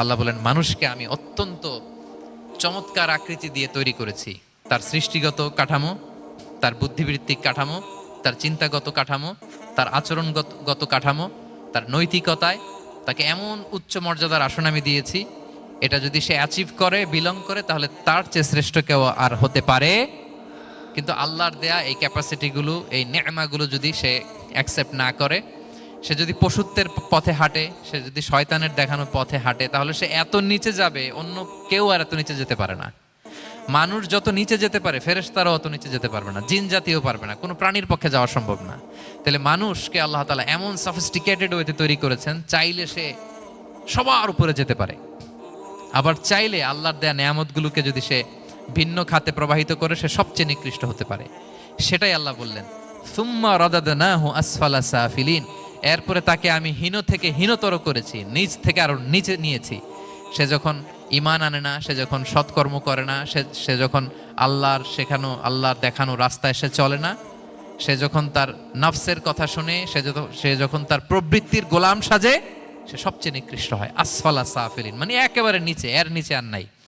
আল্লাহ বলেন, মানুষকে আমি অত্যন্ত চমৎকার আকৃতি দিয়ে তৈরি করেছি। তার সৃষ্টিগত কাঠামো, তার বুদ্ধিবৃত্তিক কাঠামো, তার চিন্তাগত কাঠামো, তার আচরণগত গত কাঠামো, তার নৈতিকতায় তাকে এমন উচ্চ মর্যাদার আসন আমি দিয়েছি। এটা যদি সে অ্যাচিভ করে বিলং করে, তাহলে তার চেয়ে শ্রেষ্ঠ কেউ আর হতে পারে। কিন্তু আল্লাহর দেয়া এই ক্যাপাসিটিগুলো এই নেমাগুলো যদি সে অ্যাকসেপ্ট না করে সে যদি পশুত্বের পথে হাঁটে, সে যদি শয়তানের দেখানো পথে হাঁটে, তাহলে সে এত নিচে যাবে, অন্য কেউ আর এত নিচে যেতে পারে না। মানুষ যত নিচে যেতে পারে, ফেরেশতারাও অত নিচে যেতে পারবে না, জিন জাতীয় পারবে না, কোনো প্রাণীর পক্ষে যাওয়া সম্ভব না। তাহলে মানুষকে আল্লাহ তালা এমন সফিস্টিকেটেড ওয়েতে তৈরি করেছেন, চাইলে সে সবার উপরে যেতে পারে। আবার চাইলে আল্লাহর দেয়া নেয়ামতগুলোকে যদি সে ভিন্ন খাতে প্রবাহিত করে, সে সবচেয়ে নিকৃষ্ট হতে পারে। সেটাই আল্লাহ বললেন, সুম্মা রদাদ না হু আসফালা সাফিলিন। এরপরে তাকে আমি হীন থেকে হীনতর করেছি নিচ থেকে আরও নিচে নিয়েছি। সে যখন ইমান আনে না, সে যখন সৎকর্ম করে না, সে সে যখন আল্লাহর শেখানো, আল্লাহর দেখানো রাস্তায় সে চলে না, সে যখন তার নফসের কথা শুনে, সে সে যখন তার প্রবৃত্তির গোলাম সাজে, সে সবচেয়ে নিকৃষ্ট হয়। আসফালা সাফিলিন মানে একেবারে নিচে, এর নিচে আর নাই।